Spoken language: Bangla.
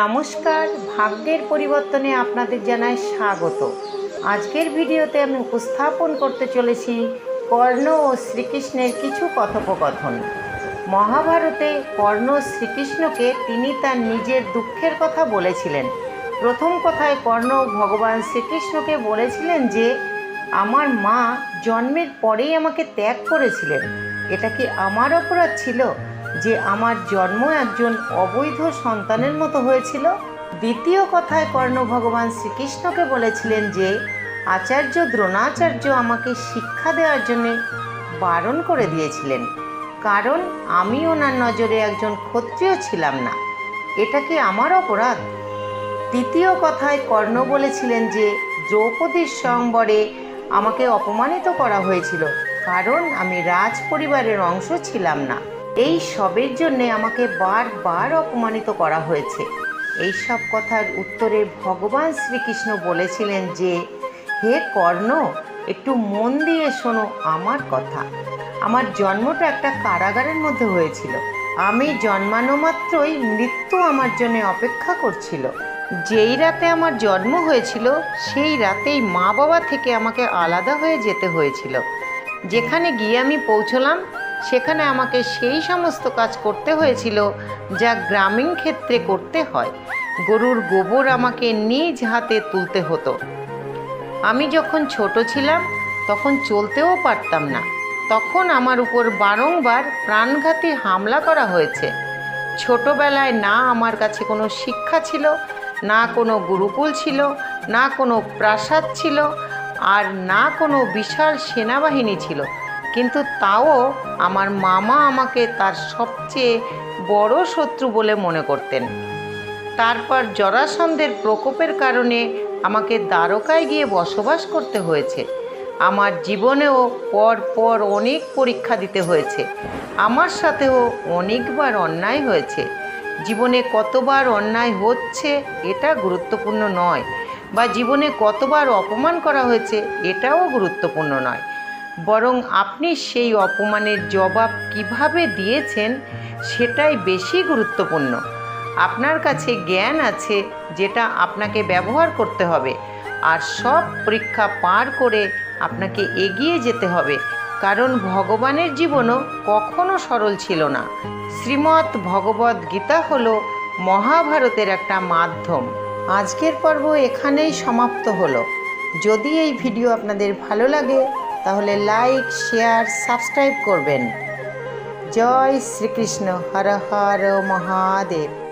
নমস্কার, ভাগ্যের পরিবর্তনে আপনাদের জানাই স্বাগত। আজকের ভিডিওতে আমি উপস্থাপন করতে চলেছি কর্ণ ও শ্রীকৃষ্ণের কিছু কথোপকথন। মহাভারতে কর্ণ শ্রীকৃষ্ণকে তিনি তার নিজের দুঃখের কথা বলেছিলেন। প্রথম কথায় কর্ণ ভগবান শ্রীকৃষ্ণকে বলেছিলেন যে, আমার মা জন্মের পরেই আমাকে ত্যাগ করেছিলেন। এটা কি আমার অপরাধ ছিল? যে আমার জন্ম একজন অবৈধ সন্তানের মতো হয়েছিল, দ্বিতীয় কথায় কর্ণ ভগবান শ্রীকৃষ্ণকে বলেছিলেন যে, আচার্য দ্রোণাচার্য আমাকে শিক্ষা দেওয়ার জন্যে বারণ করে দিয়েছিলেন, কারণ আমি ওনার নজরে একজন ক্ষত্রিয় ছিলাম না। এটা কি আমার অপরাধ? তৃতীয় কথায় কর্ণ বলেছিলেন যে, দ্রৌপদীর সংবরে আমাকে অপমানিত করা হয়েছিল, কারণ আমি রাজ পরিবারের অংশ ছিলাম না। এই সবের জন্যে আমাকে বারবার অপমানিত করা হয়েছে। এই সব কথার উত্তরে ভগবান শ্রীকৃষ্ণ বলেছিলেন যে, হে কর্ণ, একটু মন দিয়ে শোনো আমার কথা। আমার জন্মটা একটা কারাগারের মধ্যে হয়েছিল। আমি জন্মানো মাত্রই মৃত্যু আমার জন্য অপেক্ষা করছিল। যেই রাতে আমার জন্ম হয়েছিল, সেই রাতেই মা বাবা থেকে আমাকে আলাদা হয়ে যেতে হয়েছিল। যেখানে গিয়ে আমি পৌঁছলাম সেখানে আমাকে সেই সমস্ত কাজ করতে হয়েছিল যা গ্রামীণ ক্ষেত্রে করতে হয়। গরুর গোবর আমাকে নিজ হাতে তুলতে হতো। আমি যখন ছোট ছিলাম, তখন চলতেও পারতাম না। তখন আমার উপর বারংবার প্রাণঘাতী হামলা করা হয়েছে। ছোটবেলায় না আমার কাছে কোনো শিক্ষা ছিল, না কোনো গুরুকুল ছিল, না কোনো প্রাসাদ ছিল, আর না কোনো বিশাল সেনাবাহিনী ছিল। কিন্তু তাও আমার মামা আমাকে তার সবচেয়ে বড় শত্রু বলে মনে করতেন। তারপর জরাসন্ধের প্রকোপের কারণে আমাকে দ্বারকায় গিয়ে বসবাস করতে হয়েছে। আমার জীবনেও পর পর অনেক পরীক্ষা দিতে হয়েছে। আমার সাথেও অনেকবার অন্যায় হয়েছে। জীবনে কতবার অন্যায় হচ্ছে এটা গুরুত্বপূর্ণ নয় বা জীবনে কতবার অপমান করা হয়েছে এটাও গুরুত্বপূর্ণ নয়। বরং আপনি সেই অপমানের জবাব কীভাবে দিয়েছেন সেটাই বেশি গুরুত্বপূর্ণ। আপনার কাছে জ্ঞান আছে যেটা আপনাকে ব্যবহার করতে হবে, আর সব পরীক্ষা পার করে আপনাকে এগিয়ে যেতে হবে, কারণ ভগবানের জীবনও কখনো সরল ছিল না। শ্রীমৎ ভগবদ গীতা হলো মহাভারতের একটা মাধ্যম। আজকের পর্ব এখানেই সমাপ্ত হলো। যদি এই ভিডিও আপনাদের ভালো লাগে তাহলে লাইক শেয়ার সাবস্ক্রাইব করবেন। জয় শ্রীকৃষ্ণ। হর হর মহাদেব।